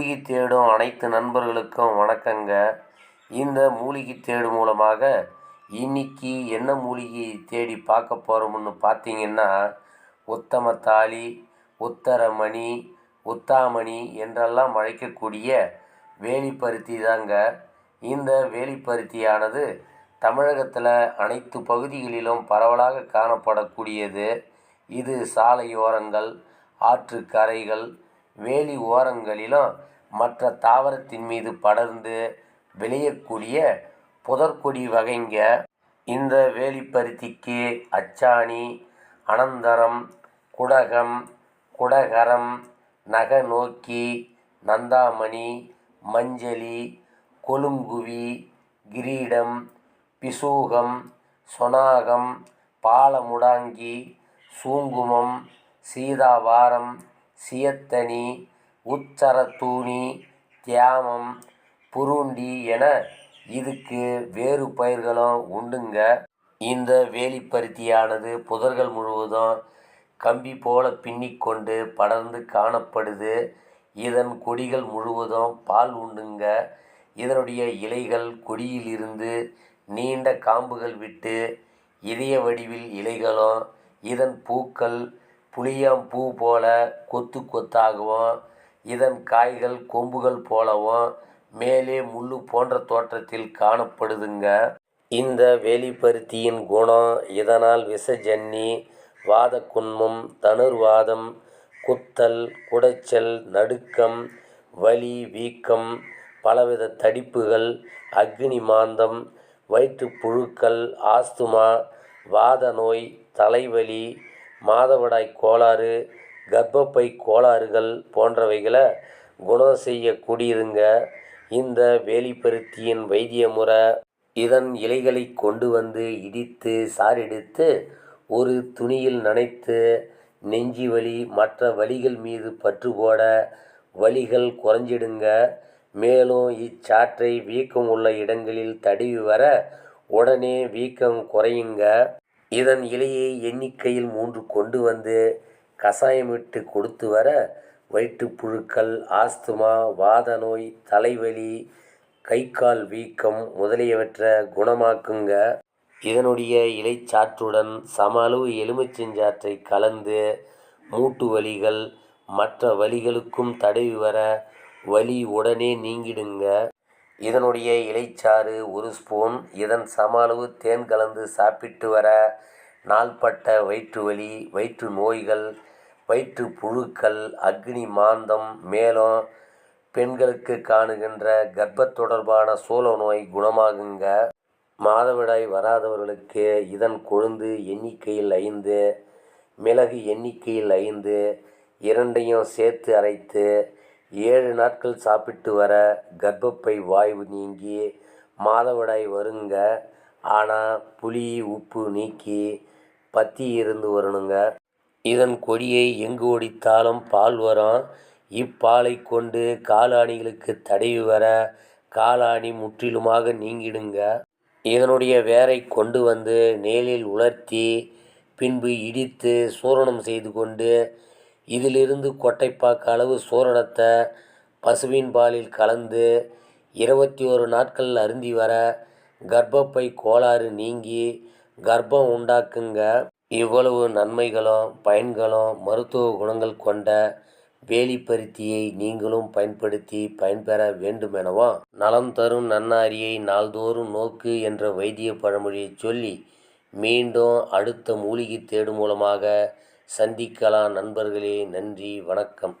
மூலிகை தேடும் அனைத்து நண்பர்களுக்கும் வணக்கங்க. இந்த மூலிகை தேடு மூலமாக இன்னைக்கு என்ன மூலிகை தேடி பார்க்க போகிறோம்னு பார்த்தீங்கன்னா உத்தமத்தாளி உத்தரமணி உத்தாமணி என்றெல்லாம் அழைக்கக்கூடிய வேலிப்பருத்தி தாங்க. இந்த வேலிப்பருத்தியானது தமிழகத்தில் அனைத்து பகுதிகளிலும் பரவலாக காணப்படக்கூடியது. இது சாலையோரங்கள் ஆற்றுக்கரைகள் வேலி ஓரங்களிலும் மற்ற தாவரத்தின் மீது படர்ந்து விளையக்கூடிய புதற்கொடி வகைங்க. இந்த வேலிப்பருத்திக்கு அச்சாணி அனந்தரம் குடகம் குடகரம் நகநோக்கி நந்தாமணி மஞ்சளி கொலுங்குவி கிரீடம் பிசூகம் சொனாகம் பாலமுடாங்கி சூங்குமம் சீதாவாரம் சியத்தனி உச்சரத்தூணி தியாமம் புருண்டி என இதுக்கு வேறு பயிர்களும் உண்டுங்க. இந்த வேலிப்பருத்தியானது புதர்கள் முழுவதும் கம்பி போல பின்னிக்கொண்டு படர்ந்து காணப்படுது. இதன் கொடிகள் முழுவதும் பால் உண்டுங்க. இதனுடைய இலைகள் கொடியிலிருந்து நீண்ட காம்புகள் விட்டு இதய வடிவில் இலைகளும் இதன் பூக்கள் புளியாம்பூ போல கொத்து கொத்தாகவும் இதன் காய்கள் கொம்புகள் போலவும் மேலே முள்ளு போன்ற தோற்றத்தில் காணப்படுதுங்க. இந்த வேலிப்பருத்தியின் குணம் இதனால் விஷஜன்னி வாதக்குன்மம் தனுர்வாதம் குத்தல் குடைச்சல் நடுக்கம் வலி வீக்கம் பலவித தடிப்புகள் அக்னி மாந்தம் வயிற்றுப்புழுக்கள் ஆஸ்துமா வாத நோய் தலைவலி மாதவிடாய் கோளாறு கர்ப்பப்பை கோளாறுகள் போன்றவைகளை குணம் செய்யக்கூடியதுங்க இந்த வேலிப்பருத்தியின் வைத்திய முறை இதன் இலைகளை கொண்டு வந்து இடித்து சாறெடுத்து ஒரு துணியில் நனைத்து நெஞ்சி வலி மற்ற வலிகள் மீது பற்று போட வலிகள் குறைஞ்சிடுங்க. மேலும் இச்சாற்றை வீக்கம் உள்ள இடங்களில் தடவி வர உடனே வீக்கம் குறையுங்க. இதன் இலையை எண்ணிக்கையில் மூன்று கொண்டு வந்து கஷாயமிட்டு கொடுத்து வர வயிற்றுப்புழுக்கள் ஆஸ்துமா வாத நோய் தலைவலி கை கால் வீக்கம் முதலியவற்றை குணமாக்குங்க. இதனுடைய இலைச்சாற்றுடன் சம அளவு எலுமிச்சஞ்சாற்றை கலந்து மூட்டு வலிகள் மற்ற வலிகளுக்கும் தடவி வர வலி உடனே நீங்கிடுங்க. இதனுடைய இலைச்சாறு ஒரு ஸ்பூன் இதன் சம அளவு தேன் கலந்து சாப்பிட்டு வர நாள்பட்ட வயிற்று வலி வயிற்று நோய்கள் வயிற்று புழுக்கள் அக்னி மாந்தம் மேலும் பெண்களுக்கு காணுகின்ற கர்ப்ப தொடர்பான சூல நோய் குணமாகுங்க. மாதவிடாய் வராதவர்களுக்கு இதன் கொழுந்து எண்ணிக்கையில் ஐந்து மிளகு எண்ணிக்கையில் ஐந்து இரண்டையும் சேர்த்து அரைத்து ஏழு நாட்கள் சாப்பிட்டு வர கர்ப்பப்பை வாய்வு நீங்கி மாதவிடாய் வருங்க. ஆனால் புளி உப்பு நீக்கி பத்தி இருந்து வரணுங்க. இதன் கொடியை எங்கு ஒடித்தாலும் பால் வரும். இப்பாலை கொண்டு காலாணிகளுக்கு தடவி வர காலாணி முற்றிலுமாக நீங்கிடுங்க. இதனுடைய வேரை கொண்டு வந்து நேரில் உலர்த்தி பின்பு இடித்து சூரணம் செய்து கொண்டு இதிலிருந்து கொட்டைப்பாக்கு அளவு சூரணத்தை பசுவின் பாலில் கலந்து இருபத்தி ஒரு நாட்கள் அருந்தி வர கர்ப்பப்பை கோளாறு நீங்கி கர்ப்பம் உண்டாக்குங்க. இவ்வளவு நன்மைகளும் பயன்களும் மருத்துவ குணங்கள் கொண்ட வேலிப்பருத்தியை நீங்களும் பயன்படுத்தி பயன்பெற வேண்டுமெனவும் நலம் தரும் நன்னாரியை நாள்தோறும் நோக்கு என்ற வைத்திய பழமொழியை சொல்லி மீண்டும் அடுத்த மூலிகை தேடு மூலமாக சந்திக்கலாம் நண்பர்களே. நன்றி வணக்கம்.